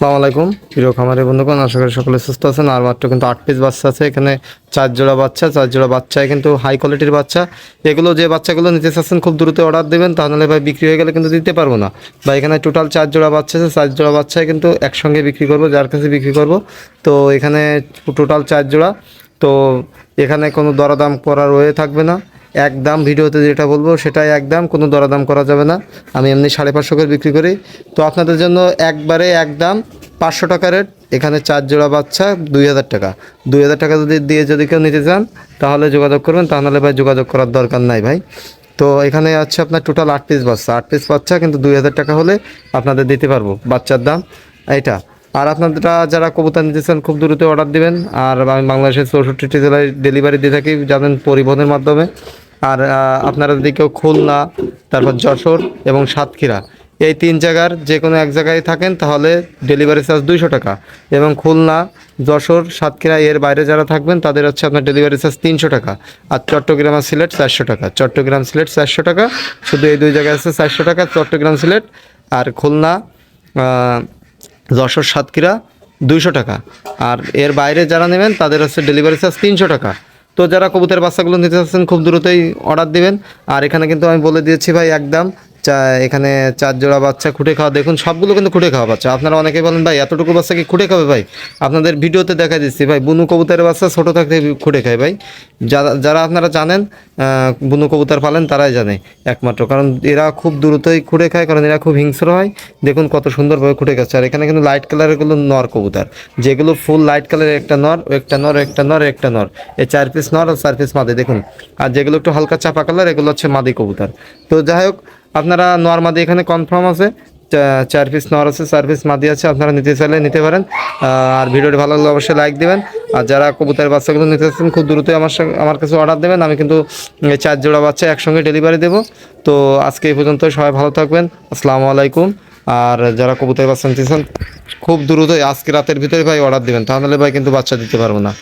আসসালামু আলাইকুম। প্রিয় খামারে বন্ধুগণ, আশা করি সকলে সুস্থ আছেন। আর মাত্র কিন্তু আট পিস বাচ্চা আছে। এখানে চার জোড়া বাচ্চা, চার জোড়া বাচ্চায় কিন্তু হাই কোয়ালিটির বাচ্চা। এগুলো যে বাচ্চাগুলো নিতে চাচ্ছেন, খুব দ্রুত অর্ডার দেবেন। তাহলে ভাই বিক্রি হয়ে গেলে কিন্তু দিতে পারব না। বা এখানে টোটাল চার জোড়া বাচ্চা আছে। চার জোড়া বাচ্চায় কিন্তু একসঙ্গে বিক্রি করব, যার কাছে বিক্রি করব। তো এখানে টোটাল চার জোড়া। তো এখানে কোনো দরদাম করার রয়ে থাকবে না। একদম ভিডিওতে যেটা বলব, সেটাই একদম, কোনো দরদাম করা যাবে না। আমি এমনি সাড়ে পাঁচশো করে বিক্রি করি। তো আপনাদের জন্য একবারে একদম পাঁচশো টাকা রেট। এখানে চার জোড়া বাচ্চা, দুই হাজার টাকা। দুই হাজার টাকা যদি দিয়ে যদি কেউ নিতে চান, তাহলে যোগাযোগ করবেন। তাহলে ভাই যোগাযোগ করার দরকার নাই ভাই। তো এখানে আছে আপনার টোটাল আট পিস বাচ্চা। আট পিস বাচ্চা, কিন্তু দুই হাজার টাকা হলে আপনাদের দিতে পারব। বাচ্চার দাম, এইটা। আর আপনারা যারা কবুতর নিতে চান, খুব দ্রুত অর্ডার দিবেন। আর আমি বাংলাদেশের চৌষট্টিটি জেলায় ডেলিভারি দিয়ে থাকি জানেন পরিবহনের মাধ্যমে। আর আপনারা যদি কেউ খুলনা, তারপর যশোর এবং সাতক্ষীরা, এই তিন জায়গার যে কোনো এক জায়গায় থাকেন, তাহলে ডেলিভারি চার্জ দুইশো টাকা। এবং খুলনা, যশোর, সাতক্ষীরা, এর বাইরে যারা থাকবেন, তাদের হচ্ছে আপনার ডেলিভারি চার্জ তিনশো টাকা। আর চট্টগ্রাম আর সিলেট চারশো টাকা। চট্টগ্রাম, সিলেট চারশো টাকা। শুধু এই দুই জায়গায় আছে চারশো টাকা, চট্টগ্রাম, সিলেট। আর খুলনা যশোর সাতক্ষীরা দুইশো টাকা। আর এর বাইরে যারা নেবেন, তাদের হচ্ছে ডেলিভারি চার্জ তিনশো টাকা। তো যারা কবুতরের বাচ্চাগুলো নিতে চাচ্ছেন, খুব দ্রুতই অর্ডার দিবেন। আর এখানে কিন্তু আমি বলে দিয়েছি ভাই, একদম চা, এখানে চার জোড়া বাচ্চা, খুঁটে খাওয়া, দেখুন সবগুলো কিন্তু খুঁটে খাওয়া বাচ্চা। আপনারা অনেকেই বলেন, ভাই, এতটুকু বাচ্চা কি খুঁটে খাবে ভাই? আপনাদের ভিডিওতে দেখা দিচ্ছি, ভাই, বুনু কবুতরের বাচ্চা ছোটো থাকতে খুঁটে খায় ভাই। যারা যারা আপনারা জানেন বুনু কবুতর পালেন, তারাই জানে একমাত্র। কারণ এরা খুব দ্রুতই খুঁড়ে খায়, কারণ এরা খুব হিংস্র হয়। দেখুন কত সুন্দরভাবে খুঁটে খাচ্ছে। আর এখানে কিন্তু লাইট কালারেরগুলো নর কবুতর। যেগুলো ফুল লাইট কালারের একটা নর একটা নর একটা নর একটা নর। এই চার পিস নর আর চার পিস মাদি। দেখুন, আর যেগুলো একটু হালকা চাপা কালার এগুলো হচ্ছে মাদি কবুতর। তো যাই হোক আপনারা নর মাদি এখানে কনফার্ম আছে চার পিস নর আছে, চার পিস মাদি আছে, আপনারা নিতে চাইলে নিতে পারেন। আর ভিডিওটি ভালো লাগলে অবশ্যই লাইক দেবেন। আর যারা কবুতরের বাচ্চাগুলো নিতে চাচ্ছেন, খুব দ্রুতই আমার সঙ্গে আমার কাছে অর্ডার দেবেন। আমি কিন্তু চার জোড়া বাচ্চা একসঙ্গে ডেলিভারি দেবো। তো আজকে এই পর্যন্ত সবাই ভালো থাকবেন। আসসালামু আলাইকুম। আর যারা কবুতরের বাচ্চা নিতে চান, খুব দ্রুতই আজকে রাতের ভিতরে ভাই অর্ডার দেবেন। তাহলে ভাই কিন্তু বাচ্চা দিতে পারব না।